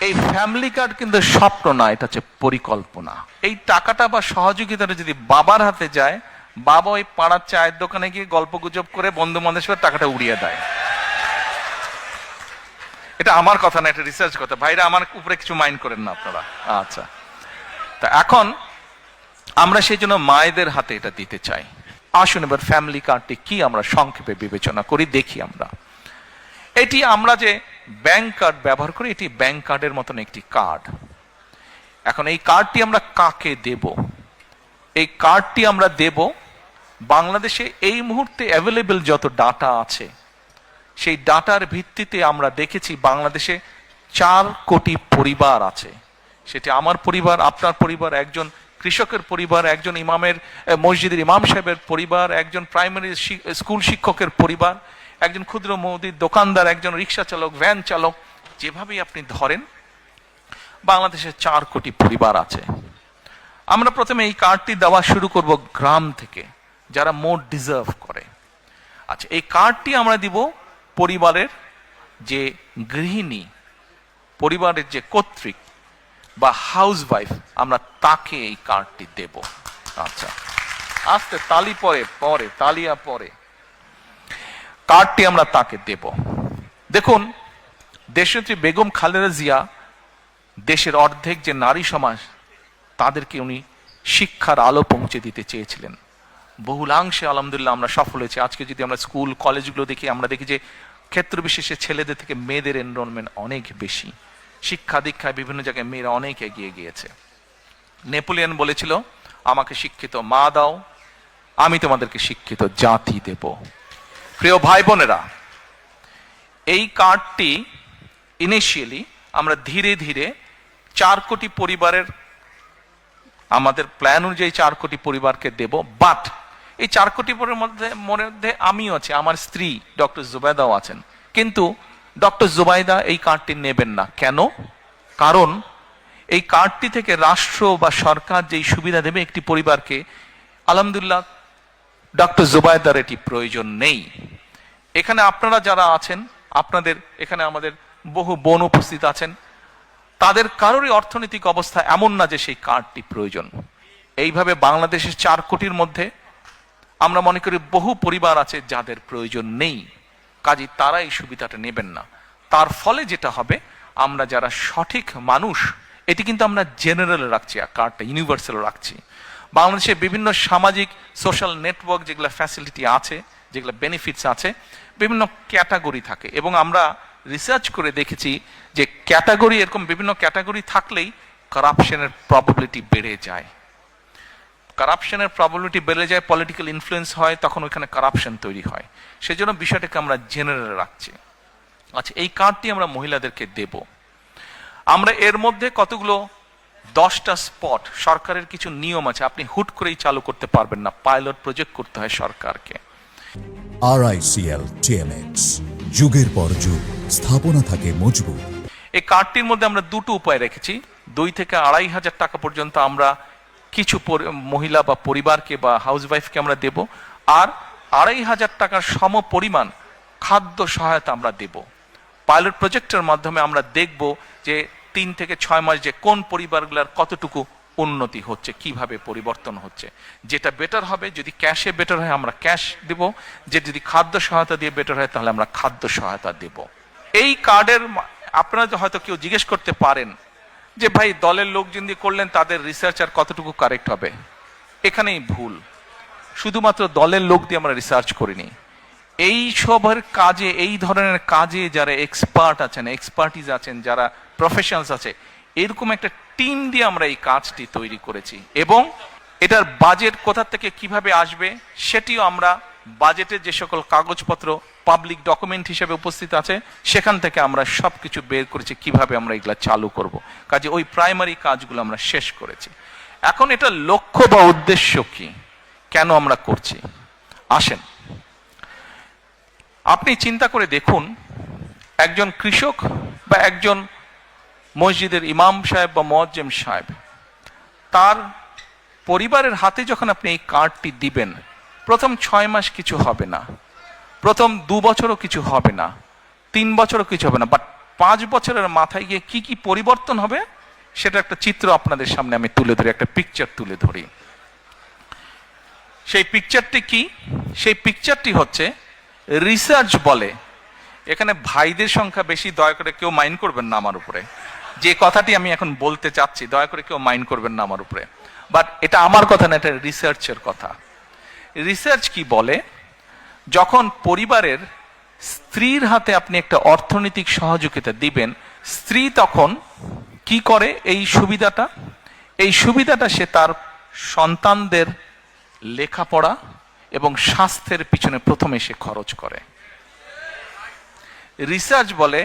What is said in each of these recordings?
এই family card কিন্তু স্বপ্ন না, এটা হচ্ছে পরিকল্পনা। এই টাকাটা বা সহযোগিতাটা যদি বাবার হাতে যায়, বাবা ওই পাড়ার চায়ের দোকানে গিয়ে গল্প গুজব করে বন্ধু বান্ধবের টাকাটা উড়িয়ে দেয়। এটা আমার কথা না, এটা রিসার্চ কথা। ভাইরা আমার উপরে কিছু মাইন্ড করেন না আপনারা। আচ্ছা। তা এখন আমরা সেই জন্য মায়েদের হাতে এটা দিতে চাই। আসুন এবার ফ্যামিলি কার্ডটি কি আমরা সংক্ষেপে বিবেচনা করি, দেখি আমরা। এটি আমরা যে ব্যাংক কার্ড ব্যবহার করি এটি ব্যাংক কার্ডের মতন একটি কার্ড। এখন এই কার্ডটি আমরা কাকে দেব? এই কার্ডটি আমরা দেব বাংলাদেশে এই মুহূর্তে অ্যাভেলেবেল যত ডাটা আছে, সেই ডাটার ভিত্তিতে আমরা দেখেছি বাংলাদেশে চার কোটি পরিবার আছে। সেটি আমার পরিবার, আপনার পরিবার, একজন কৃষকের পরিবার, একজন ইমামের, মসজিদের ইমাম সাহেবের পরিবার, একজন প্রাইমারি স্কুল শিক্ষকের পরিবার একজন ক্ষুদ্র মৌদির দোকানদার, একজন রিক্সা চালক, ভ্যান চালক, যেভাবেই আপনি ধরেন, বাংলাদেশে চার কোটি পরিবার আছে। আমরা প্রথমে এই কার্ডটি দেওয়া শুরু করব গ্রাম থেকে, যারা মোট ডিজার্ভ করে। আচ্ছা এই কার্ডটি আমরা দিব পরিবারের যে গৃহিণী, পরিবারের যে কর্তৃক বা হাউস ওয়াইফ আমরা তাকে এই কার্ডটি দেব। আচ্ছা আস্তে তালি পরে পরে, তালিয়া পরে। কার্ডটি আমরা তাকে দেব। দেখুন, দেশনেত্রী বেগম খালেদা জিয়া দেশের অর্ধেক যে নারী সমাজ, তাদেরকে উনি শিক্ষার আলো পৌঁছে দিতে চেয়েছিলেন। বহুলাংশে আলহামদুলিল্লাহ আমরা সফল হয়েছি। আজকে যদি আমরা স্কুল, কলেজগুলো দেখি, আমরা দেখি যে ক্ষেত্র বিশেষে ছেলেদের থেকে মেয়েদের এনরোলমেন্ট অনেক বেশি। শিক্ষা দীক্ষায় বিভিন্ন জায়গায় মেয়েরা অনেক এগিয়ে গিয়েছে। নেপোলিয়ন বলেছিল, আমাকে শিক্ষিত মা দাও, আমি তোমাদেরকে শিক্ষিত জাতি দেব। প্রিয় ভাই বোনেরা, এই কার্ডটি ইনিশিয়ালি আমরা ধীরে ধীরে চার কোটি পরিবারের আমাদের প্ল্যান অনুযায়ী চার কোটি পরিবারকে দেব বাট এই চার কোটি পরিবারের মধ্যে মধ্যে আমিও আছি, আমার স্ত্রী ডক্টর জুবাইদাও আছেন। কিন্তু ডক্টর জুবাইদা এই কার্ডটি নেবেন না। কেন? কারণ এই কার্ডটি থেকে রাষ্ট্র বা সরকার যেই সুবিধা দেবে একটি পরিবারকে, আলহামদুলিল্লাহ ডক্টর জুবাইদার এটি প্রয়োজন নেই। এখানে আপনারা যারা আছেন, আপনাদের এখানে আমাদের বহু বোন উপস্থিত আছেন, তাদের কারোরই অর্থনৈতিক অবস্থা এমন না যে সেই কার্ডটি প্রয়োজন। এইভাবে বাংলাদেশের চার কোটির মধ্যে আমরা মনে করি বহু পরিবার আছে যাদের প্রয়োজন নেই। কাজে তারা এই সুবিধাটা নেবেন না। তার ফলে যেটা হবে, আমরা যারা সঠিক মানুষ, এটি কিন্তু আমরা জেনারেল রাখছি, আর কার্ডটা ইউনিভার্সাল রাখছি। বাংলাদেশে বিভিন্ন সামাজিক, সোশ্যাল নেটওয়ার্ক যেগুলো ফ্যাসিলিটি আছে যেগুলো বেনিফিটস আছে, বিভিন্ন ক্যাটাগরি থাকে। এবং আমরা রিসার্চ করে দেখেছি যে ক্যাটাগরি এরকম বিভিন্ন ক্যাটাগরি থাকলেই কারাপশনের প্রবাবিলিটি বেড়ে যায়। কারাপশনের প্রবাবিলিটি বেড়ে যায় পলিটিক্যাল ইনফ্লুয়েন্স হয়, তখন ওইখানে কারাপশন তৈরি হয়। সেজন্য বিষয়টাকে আমরা জেনারেল রাখছি। আচ্ছা এই কার্ডটি আমরা মহিলাদেরকে দেব। আমরা এর মধ্যে কতগুলো? দশটা স্পট সরকারের কিছু নিয়ম আছে। আপনি হুট করেই চালু করতে পারবেন না। পাইলট প্রজেক্ট করতে হয় সরকারকে। আরআইসিএল টিএমএক্স যুগের পর যুগ, স্থাপনা থাকে মজবুত। এই কার্ডটির মধ্যে আমরা দুটো উপায় রেখেছি। দুই থেকে আড়াই হাজার টাকা পর্যন্ত আমরা কিছু মহিলা বা পরিবারকে বা হাউসওয়াইফকে আমরা দেব। আর আড়াই হাজার টাকার সম পরিমাণ খাদ্য সহায়তা আমরা দেব। পাইলট প্রজেক্টের মাধ্যমে আমরা দেখব যে তিন থেকে ছয় মাস যে কোন পরিবারগুলোর কতটুকু উন্নতি হচ্ছে, কীভাবে পরিবর্তন হচ্ছে। যেটা বেটার হবে, যদি ক্যাশে বেটার হয়, আমরা ক্যাশ দেব। যে যদি খাদ্য সহায়তা দিয়ে বেটার হয়, তাহলে আমরা খাদ্য সহায়তা দেব। এই কার্ডের আপনারা হয়তো কেউ জিজ্ঞেস করতে পারেন যে, ভাই, দলের লোকজন দিয়ে করলেন, তাদের রিসার্চ আর কতটুকু কারেক্ট হবে? এখানেই ভুল। শুধুমাত্র দলের লোক দিয়ে আমরা রিসার্চ করিনি। এই সবের কাজে, এই ধরনের কাজে যারা এক্সপার্ট আছেন এক্সপার্টিজ আছেন, যারা প্রফেশনালস আছে এরকম একটা টিম দিয়ে আমরা এই কাজটি তৈরি করেছি। এবং এটার বাজেট কোথা থেকে কীভাবে আসবে, সেটিও আমরা বাজেটের যে সকল কাগজপত্র পাবলিক ডকুমেন্ট হিসেবে উপস্থিত আছে, সেখান থেকে আমরা সবকিছু বের করেছি, কীভাবে আমরা এগুলা চালু করব। কাজে ওই প্রাইমারি কাজগুলো আমরা শেষ করেছি। এখন এটা লক্ষ্য বা উদ্দেশ্য কি? কেন আমরা করছি? আসেন। আপনি চিন্তা করে দেখুন, একজন কৃষক বা একজন মসজিদের ইমাম সাহেব বা মজ্জেম সাহেব, তার পরিবারের হাতে যখন আপনি এই কার্ডটি দিবেন, প্রথম ছয় মাস কিছু হবে না, প্রথম দু বছরও কিছু হবে না, তিন বছরও কিছু হবে না বাট পাঁচ বছরের মাথায় গিয়ে কি কি পরিবর্তন হবে, সেটা একটা চিত্র আপনাদের সামনে আমি তুলে ধরি, একটা পিকচার তুলে ধরি। সেই পিকচারটি কি? সেই পিকচারটি হচ্ছে রিসার্চ বলে। এখানে ভাইদের সংখ্যা বেশি, দয়া করে কেউ মাইন্ড করবেন না আমার উপরে। যে কথাটি আমি এখন বলতে চাচ্ছি, দয়া করে কেউ মাইন্ড করবেন না আমার উপরে। বাট এটা আমার কথা না, এটা রিসার্চের কথা। রিসার্চ কি বলে? যখন পরিবারের স্ত্রীর হাতে আপনি একটা অর্থনৈতিক সহযোগিতা দিবেন, স্ত্রী তখন কি করে এই সুবিধাটা? এই সুবিধাটা সে তার সন্তানদের লেখাপড়া এবং স্বাস্থ্যের পিছনে প্রথমে সে খরচ করে। রিসার্চ বলে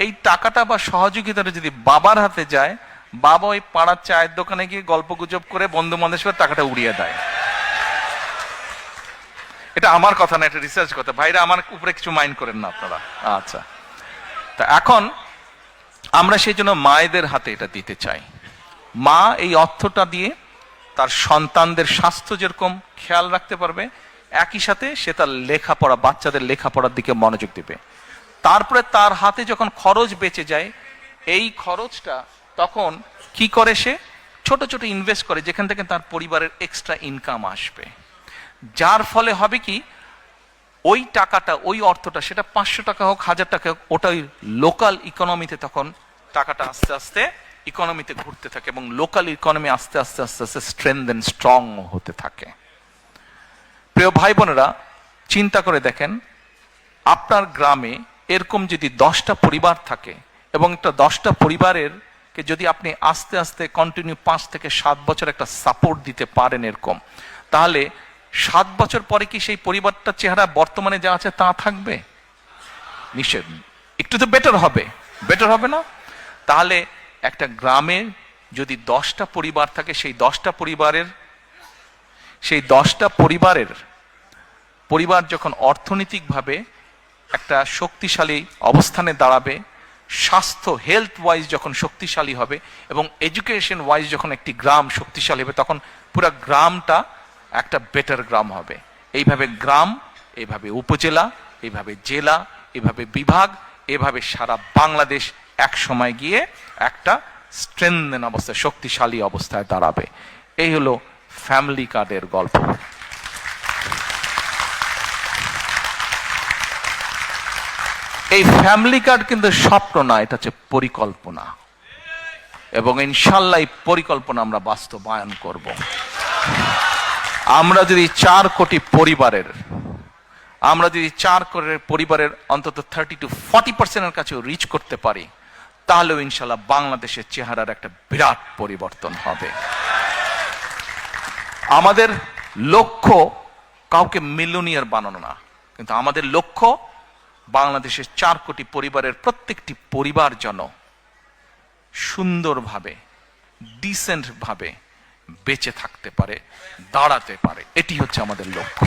এই টাকাটা বা সহযোগিতাটা যদি বাবার হাতে যায়, বাবা ওই পাড়ার চায়ের দোকানে গিয়ে গল্প গুজব করে বন্ধু বান্ধবের টাকাটা উড়িয়ে দেয়। এটা আমার কথা না, এটা রিসার্চ কথা। ভাইরা আমার উপরে কিছু মাইন্ড করেন না আপনারা। আচ্ছা। তা এখন আমরা সেই জন্য মায়েদের হাতে এটা দিতে চাই। মা এই অর্থটা দিয়ে তার সন্তানদের স্বাস্থ্য যেরকম খেয়াল রাখতে পারবে, একই সাথে সে তার লেখাপড়া, বাচ্চাদের লেখাপড়ার দিকে মনোযোগ দেবে। তারপরে তার হাতে যখন খরচ বেঁচে যায়, এই খরচটা তখন কি করে সে? ছোট ছোট ইনভেস্ট করে, যেখান থেকে তার পরিবারের এক্সট্রা ইনকাম আসবে। যার ফলে হবে কি, ওই টাকাটা, ওই অর্থটা, সেটা পাঁচশো টাকা হোক, হাজার টাকা হোক ওটা ওই লোকাল ইকোনমিতে তখন টাকাটা আস্তে আস্তে ইকোনমিতে ঘুরতে থাকে এবং লোকাল ইকোনমি আস্তে আস্তে আস্তে আস্তে স্ট্রেংথ এন্ড স্ট্রং হতে থাকে। প্রিয় ভাই বোনেরা, চিন্তা করে দেখেন, আপনার গ্রামে এরকম যদি দশটা পরিবার থাকে এবং একটা দশটা পরিবারের কে যদি আপনি আস্তে আস্তে কন্টিনিউ পাঁচ থেকে সাত বছর একটা সাপোর্ট দিতে পারেন এরকম, তাহলে সাত বছর পরে কি সেই পরিবারটার চেহারা বর্তমানে যা আছে তা থাকবে? নিশ্চয়। একটু তো বেটার হবে। বেটার হবে না? তাহলে একটা গ্রামে যদি দশটা পরিবার থাকে, সেই দশটা পরিবারের, সেই দশটা পরিবারের, পরিবার যখন অর্থনৈতিকভাবে একটা শক্তিশালী অবস্থানে দাঁড়াবে। স্বাস্থ্য হেলথ ওয়াইজ যখন শক্তিশালী হবে এবং এডুকেশন ওয়াইজ যখন একটি গ্রাম শক্তিশালী হবে, তখন পুরো গ্রামটা একটা বেটার গ্রাম হবে। এইভাবে গ্রাম, এইভাবে উপজেলা, এইভাবে জেলা, এইভাবে বিভাগ এভাবে সারা বাংলাদেশ এক সময় গিয়ে একটা স্ট্রেনদেন অবস্থায় শক্তিশালী অবস্থায় দাঁড়াবে। এই হলো ফ্যামিলি কার্ডের গল্প। এই ফ্যামিলি কার্ড কিন্তু স্বপ্ন না, এটা হচ্ছে পরিকল্পনা। এবং ইনশাল্লাহ এই পরিকল্পনা আমরা বাস্তবায়ন করব। আমরা যদি চার কোটি পরিবারের, আমরা যদি চার কোটি পরিবারের অন্তত থার্টি টু ফর্টি পার্সেন্টের কাছে রিচ করতে পারি, তাহলেও ইনশাল্লাহ বাংলাদেশের চেহারার একটা বিরাট পরিবর্তন হবে। আমাদের লক্ষ্য কাউকে মিলনিয়ার বানানো না, কিন্তু আমাদের লক্ষ্য বাংলাদেশের চার কোটি পরিবারের প্রত্যেকটি পরিবার যেন সুন্দরভাবে ডিসেন্টভাবে বেঁচে থাকতে পারে, দাঁড়াতে পারে, এটি হচ্ছে আমাদের লক্ষ্য।